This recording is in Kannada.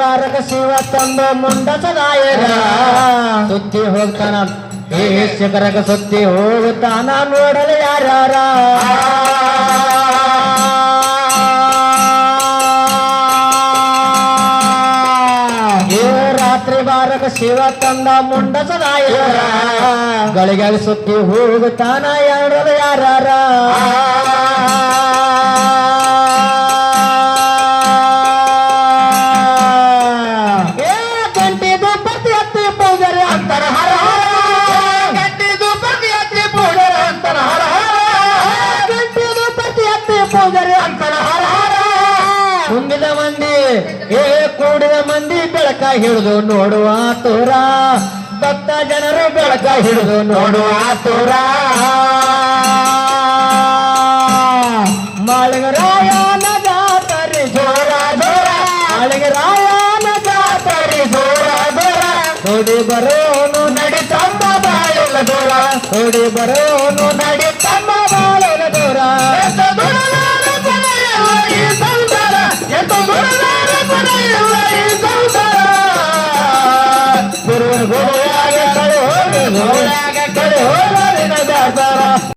ಬಾರಕ ಶಿವ ತಂದ ಮುಂಡಸದಾಯರ ಸುತ್ತಿ ಹೋಗ್ತಾನ. ಶಿಖರಕ ಸುತ್ತಿ ಹೋಗುತ್ತಾನ, ನೋಡಲು ಏ, ರಾತ್ರಿ ಬಾರಕ ಶಿವ ತಂದ ಮುಂಡಸದಾಯರ ಗಳಿಗಾಗಿ ಸುತ್ತಿ ಹೋಗುತ್ತಾನ ಯಾರಲು ಯಾರ್ಯಾರ? ತುಂಬಿದ ಮಂದಿ ಏ ಕೂಡಿದ ಮಂದಿ ಬೆಳಕ ಹಿಡಿದು ನೋಡುವ ತೋರ. ಭಕ್ತ ಜನರು ಬೆಳಕ ಹಿಡಿದು ನೋಡುವ ತೋರ. ಮಾಳಿಗರಾಯನ ಹೊಡಿ ಬರೋನು ನಡಿ ತಮ್ಮ ಬಾಳೆಲ್ಲ ದೂರ. ಹೊಡಿ ಬರೋನು ನಡಿ ತಮ್ಮ ಬಾಳೆಲ್ಲ ದೂರ. ಗುರುವಾಗ ಕಳೆ ಹೋಗಿ ಗುರುವಾಗ ಕಳೆ ಹೋಗಿ ದಾಸರ